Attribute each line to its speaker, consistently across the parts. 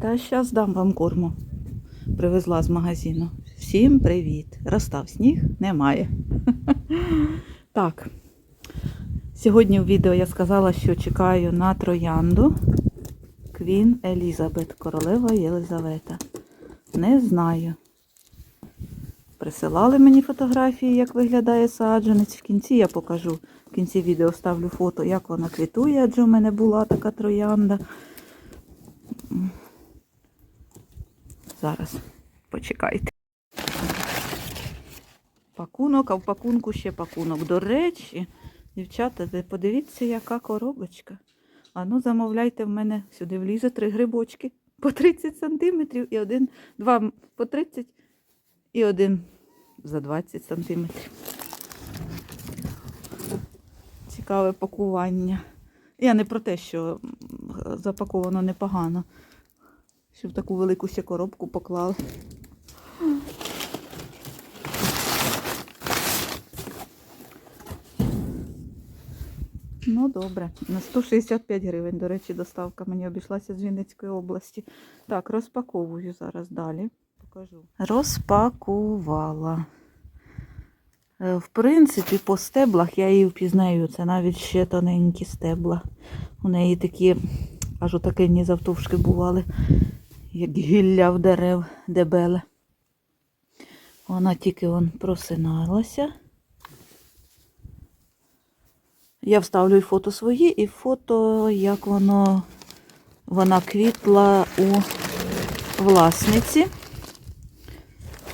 Speaker 1: Та зараз дам вам корму. Привезла з магазину. Всім привіт! Розстав сніг, немає. Так. Сьогодні в відео я сказала, що чекаю на троянду Квін Елізабет, королева Єлизавета. Не знаю. Присилали мені фотографії, як виглядає саджанець. В кінці я покажу. В кінці відео ставлю фото, як вона квітує, адже в мене була така троянда. Зараз почекайте. Пакунок, а в пакунку ще пакунок. До речі, дівчата, подивіться, яка коробочка. А ну замовляйте в мене сюди влізе три грибочки по 30 сантиметрів і один, два по 30 і один за 20 сантиметрів. Цікаве пакування. Я не про те, що запаковано непогано. Що в таку велику ще коробку поклали. Ну, добре. На 165 гривень, до речі, доставка мені обійшлася з Вінницької області. Так, розпаковую зараз далі. Покажу. Розпакувала. Е, В принципі, по стеблах я її впізнаю. Це навіть ще тоненькі стебла. У неї такі аж отакені завтовшки бували, як гілля в дерев дебеле. Вона тільки он просиналася. Я вставлю і фото свої, і фото, як воно вона квітла у власниці.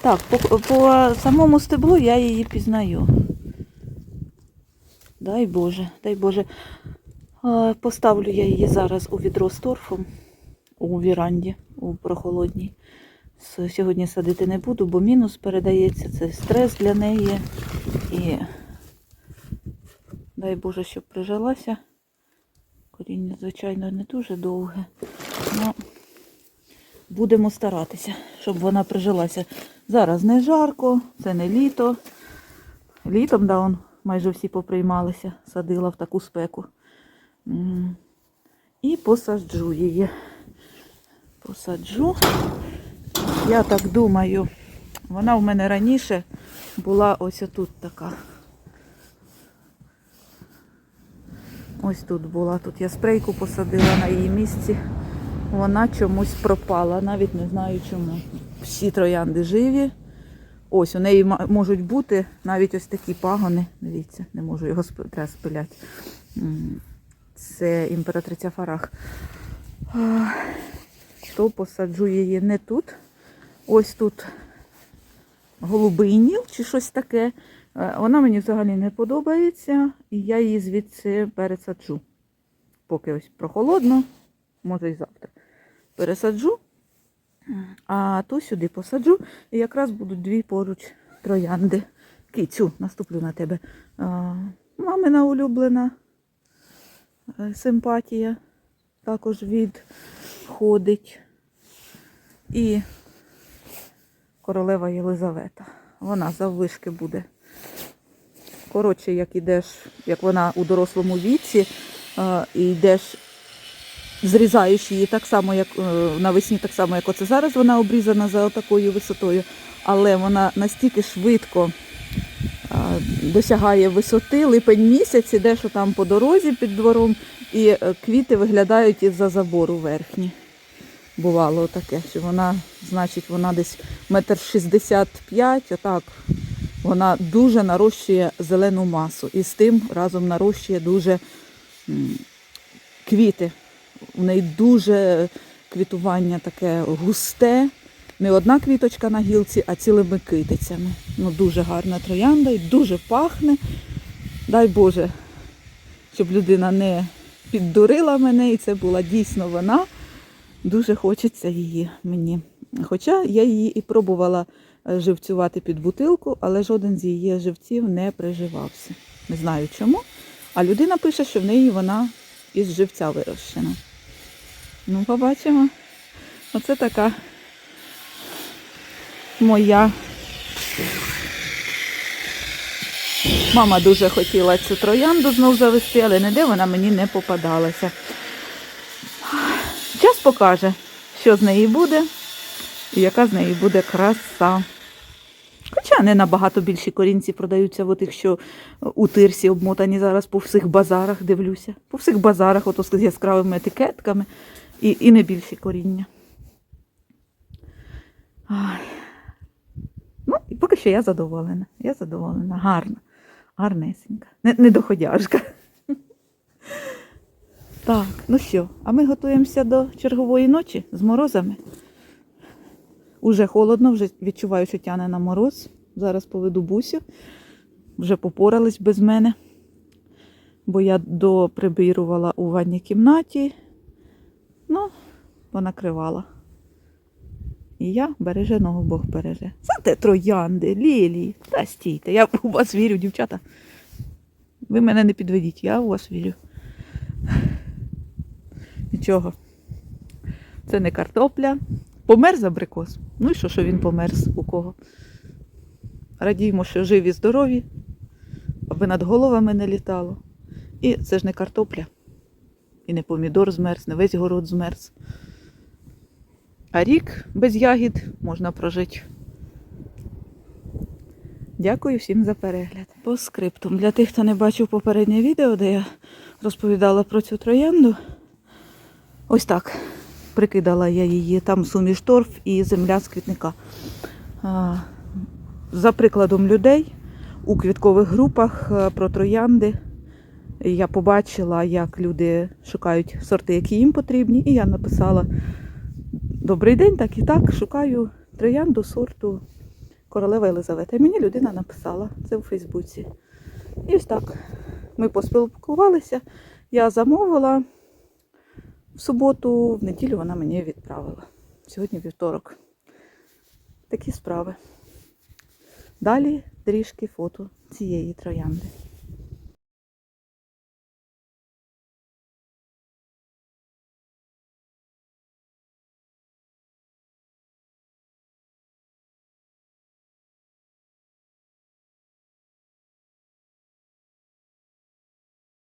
Speaker 1: Так, по, по самому стеблу я її пізнаю. Дай Боже, дай Боже. Поставлю я її зараз у відро з торфом у віранді, у прохолодній. Сьогодні садити не буду, бо мінус передається, це стрес для неї. І дай Боже, щоб прижилася. Коріння, звичайно, не дуже довге. Ну, будемо старатися, щоб вона прижилася. Зараз не жарко, це не літо. Літом, да, он майже всі поприймалися, садила в таку спеку. І посаджу її. Посаджу. Я так думаю, вона в мене раніше була ось тут така. Ось тут була. Тут я спрейку посадила на її місці. Вона чомусь пропала, навіть не знаю чому. Всі троянди живі. Ось у неї можуть бути навіть ось такі пагони. Дивіться, не можу його треба спиляти. Це імператриця Фарах. То посаджу її не тут. Ось тут голубинів чи щось таке. Е, Вона мені взагалі не подобається, і я її звідси пересаджу. Поки ось прохолодно, може і завтра. Пересаджу, а ту сюди посаджу. І якраз будуть дві поруч троянди. Кицю, наступлю на тебе. Мамина улюблена е, симпатія також відходить. І королева Єлизавета. Вона заввишки буде. Коротше, як ідеш, як вона у дорослому віці, е, і йдеш, зрізаєш її так само, як е, навесні, так само, як оце зараз вона обрізана за такою висотою, але вона настільки швидко е, досягає висоти, липень місяць, ідеш там по дорозі під двором, і квіти виглядають із-за забору верхні. Бувало таке, що вона, значить, вона десь метр шістдесят п'ять, отак. Вона дуже нарощує зелену масу. І з тим разом нарощує дуже квіти. У неї дуже квітування таке густе. Не одна квіточка на гілці, а цілими китицями. Ну, дуже гарна троянда і дуже пахне. Дай Боже, щоб людина не піддурила мене, і це була дійсно вона. Дуже хочеться її мені. Хоча я її і пробувала е, живцювати під бутилку, але жоден з її живців не приживався. Не знаю чому. А людина пише, що в неї вона із живця вирощена. Ну, побачимо. Оце така моя. Мама дуже хотіла цю троянду знов завести, але ніде вона мені не попадалася. Покаже, що з неї буде і яка з неї буде краса. Хоча не набагато більші корінці продаються в тих, що у тирсі обмотані зараз по всіх базарах, дивлюся. По всіх базарах, ото з яскравими етикетками і, і не більші коріння. Ай. Ну, і поки що я задоволена. Я задоволена. Гарна, гарнесенька. Не, не доходяжка. Так, ну що, а ми готуємося до чергової ночі з морозами. Уже холодно, вже відчуваю, що тяне на мороз. Зараз поведу бусю. Вже попорались без мене, бо я доприбірувала у ванній кімнаті. Ну, понакривала. І я береженого Бог береже. Зате троянди, лілії. Та стійте, я у вас вірю, дівчата. Ви мене не підведіть, я у вас вірю. Нічого. Це не картопля. Померз абрикос. Ну і що, що він померз у кого? Радіємо, що живі, здорові, аби над головами не літало. І це ж не картопля. І не помідор змерз, не весь город змерз. А рік без ягід можна прожити. Дякую всім за перегляд. По скриптум. Для тих, хто не бачив попереднє відео, де я розповідала про цю троянду. Ось так. Прикидала я її. Там суміш торф і земля з квітника. За прикладом людей у квіткових групах про троянди я побачила, як люди шукають сорти, які їм потрібні, і я написала Добрий день, так і так. Шукаю троянду сорту королева Єлизавета. І мені людина написала це у Фейсбуці. І ось так. Ми поспілкувалися. Я замовила в суботу, в неділю вона мені відправила. Сьогодні вівторок. Такі справи. Далі трішки фото цієї троянди.